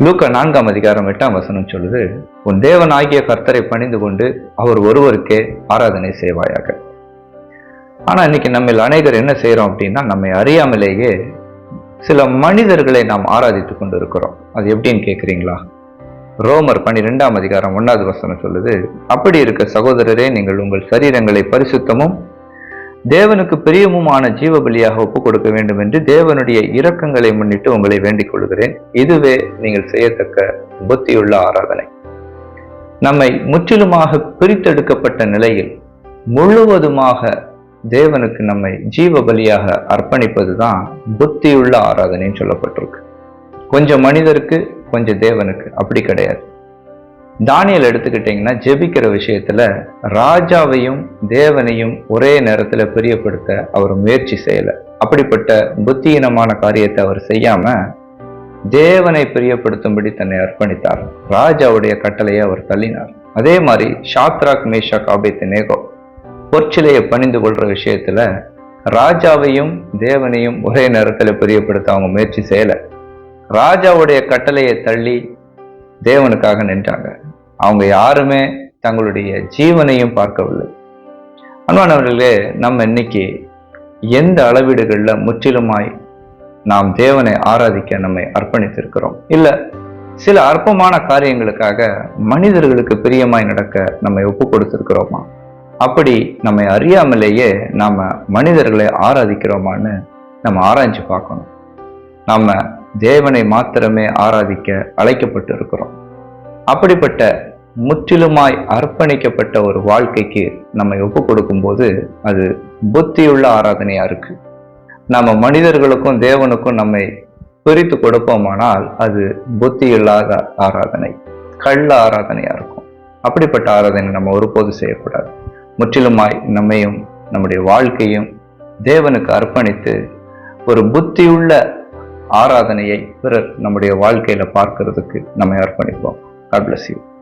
லூக்க நான்காம் அதிகாரம் எட்டாம் வசனம் சொல்லுது உன் தேவனாகிய கர்த்தரை பணிந்து கொண்டு அவர் ஒருவருக்கே ஆராதனை செய்வாயாக. ஆனா இன்னைக்கு நம்ம அநேகர் என்ன செய்கிறோம் அப்படின்னா நம்மை அறியாமலேயே சில மனிதர்களை நாம் ஆராதித்து கொண்டு இருக்கிறோம் அது எப்படின்னு கேட்குறீங்களா ரோமர் பனிரெண்டாம் அதிகாரம் ஒன்னாவது வசனம் சொல்லுது அப்படி இருக்க சகோதரரே நீங்கள் உங்கள் சரீரங்களை பரிசுத்தமும் தேவனுக்கு பிரியமுமான ஜீவ பலியாக ஒப்புக் கொடுக்க வேண்டும் என்று தேவனுடைய இரக்கங்களை முன்னிட்டு உங்களை வேண்டிக் கொள்கிறேன். இதுவே நீங்கள் செய்யத்தக்க புத்தியுள்ள ஆராதனை. நம்மை முற்றிலுமாக பிரித்தெடுக்கப்பட்ட நிலையில் முழுவதுமாக தேவனுக்கு நம்மை ஜீவ பலியாக அர்ப்பணிப்பதுதான் புத்தியுள்ள ஆராதனைன்னு சொல்லப்பட்டிருக்கு. கொஞ்சம் மனிதருக்கு கொஞ்சம் தேவனுக்கு. அப்படி கிடையாது. தானியல் எடுத்துக்கிட்டிங்கன்னா ஜெபிக்கிற விஷயத்தில் ராஜாவையும் தேவனையும் ஒரே நேரத்தில் பிரியப்படுத்த அவர் முயற்சி செய்யலை. அப்படிப்பட்ட புத்தியீனமான காரியத்தை அவர் செய்யாமல் தேவனை பிரியப்படுத்தும்படி தன்னை அர்ப்பணித்தார். ராஜாவுடைய கட்டளையை அவர் தள்ளினார். அதே மாதிரி ஷாத்ராக் மேஷாக் ஆபேத் நேகோ பொற்சிலையை பணிந்து கொள்கிற விஷயத்தில் ராஜாவையும் தேவனையும் ஒரே நேரத்தில் பிரியப்படுத்த அவங்க முயற்சி செய்யலை. ராஜாவுடைய கட்டளையை தள்ளி தேவனுக்காக நின்றாங்க. அவங்க யாருமே தங்களுடைய ஜீவனையும் பார்க்கவில்லை. அன்பானவர்களே நம்ம இன்னைக்கு எந்த அளவீடுகளில் முற்றிலுமாய் நாம் தேவனை ஆராதிக்க நம்மை அர்ப்பணித்திருக்கிறோம்? இல்லை சில அற்பமான காரியங்களுக்காக மனிதர்களுக்கு பிரியமாய் நடக்க நம்மை ஒப்பு கொடுத்திருக்கிறோமா? அப்படி நம்மை அறியாமலேயே நாம் மனிதர்களை ஆராதிக்கிறோமான்னு நம்ம ஆராய்ஞ்சு பார்க்கணும். நம்ம தேவனை மாத்திரமே ஆராதிக்க அழைக்கப்பட்டு இருக்கிறோம் அப்படிப்பட்ட முற்றிலுமாய் அர்ப்பணிக்கப்பட்ட ஒரு வாழ்க்கைக்கு நம்ம ஒப்பு கொடுக்கும்போது அது புத்தியுள்ள ஆராதனையா இருக்கு. நம்ம மனிதர்களுக்கும் தேவனுக்கும் நம்மை பிரித்து கொடுப்போமானால் அது புத்தி இல்லாத ஆராதனை கள்ள ஆராதனையா இருக்கும். அப்படிப்பட்ட ஆராதனை நம்ம ஒருபோது செய்யக்கூடாது. முற்றிலுமாய் நம்மையும் நம்முடைய வாழ்க்கையும் தேவனுக்கு அர்ப்பணித்து ஒரு புத்தியுள்ள ஆராதனையை பிறர் நம்முடைய வாழ்க்கையில பார்க்கறதுக்கு நம்மை அர்ப்பணிப்போம். God bless you